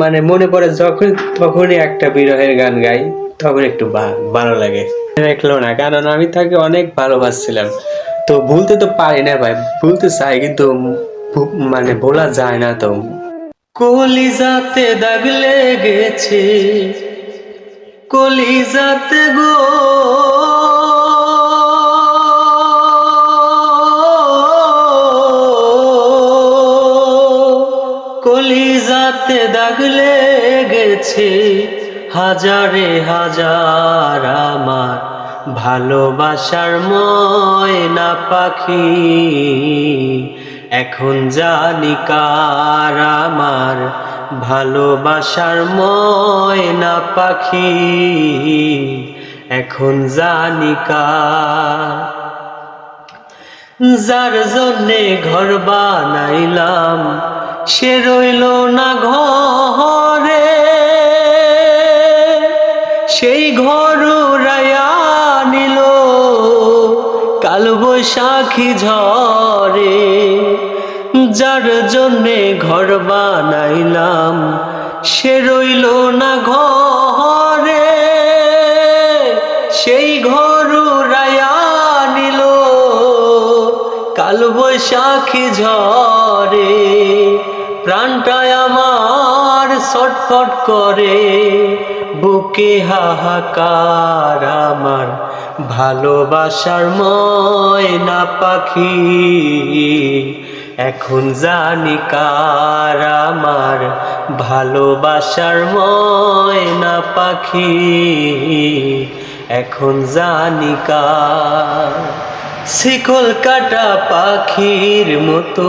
মানে মনে পড়ে যখন, তখনই একটা বিরহের গান গাই, তখন একটু ভালো লাগে। রাখল না, কারণ আমি তাকে অনেক ভালোবাসছিলাম। তো ভুলতে তো পারি না ভাই, ভুলতে চাই, কিন্তু মানে ভোলা যায় না তো। কলিজাতে দাগ লেগেছে, কলিজাতে গো কলিজাতে দাগ লেগেছে হাজারে হাজার আমার ভালোবাসার ময়না পাখি। এখন জানি কার আমার ভালোবাসার ময়না পাখি। এখন জানি কার। যার জন্যে ঘর বানাইলাম সে রইল না ঘরে। সেই ঘর রায়া নিল কাল বৈশাখী ঝরে যার জন্যে ঘর বানাইলাম, সে রইল না ঘরে। সেই ঘর রায়া নিল কাল বৈশাখী ঝরে প্রাণটায় আমার ছটফট করে, বুকে হাহাকার আমার ভালোবাসার ময়না পাখি। এখন জানি কার আমার ভালোবাসার ময়না পাখি। এখন জানি কার শিকল কাটা পাখির মতো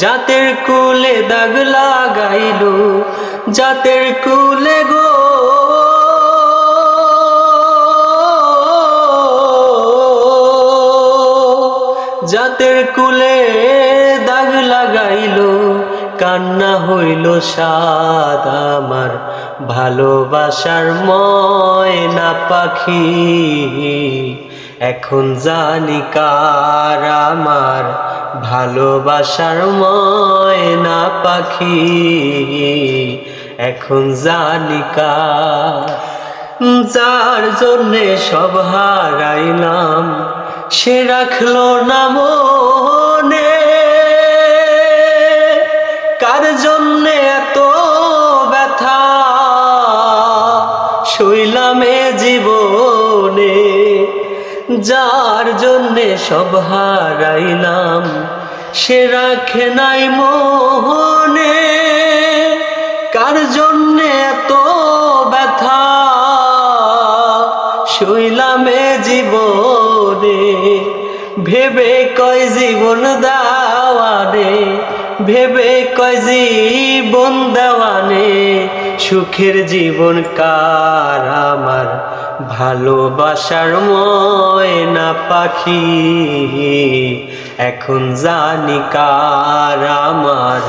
জাতের কুলে দাগ লাগাইলো, জাতের কুলে গো। জাতের কুলে দাগ লাগাইলো, কান্না হইল সাদ আমার ভালোবাসার ময়না পাখি। এখন জানি কার আমার ভালোবাসার ময়না পাখি এখন জানিকা যার জন্যে সব হারাইলাম সে রাখল না যার জন্যে সব হারাইলাম, সে রাখে নাই মোহনে। কার জন্যে এত ব্যথা? শৈলামে জীবনে, ভেবে কয় জীবন দাওয়ানে, ভেবে কয় জীবন দেওয়ানে, সুখের জীবন কার আমার ভালোবাসার ময়না পাখি। এখন জানি কার আমার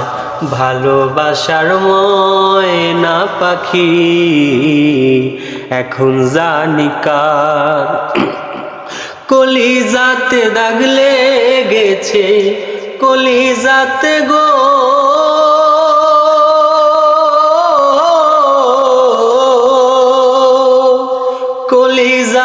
ভালোবাসার ময়না পাখি। এখন জানি কার কলিজাতে দাগ লেগেছে। কলিজাতে গো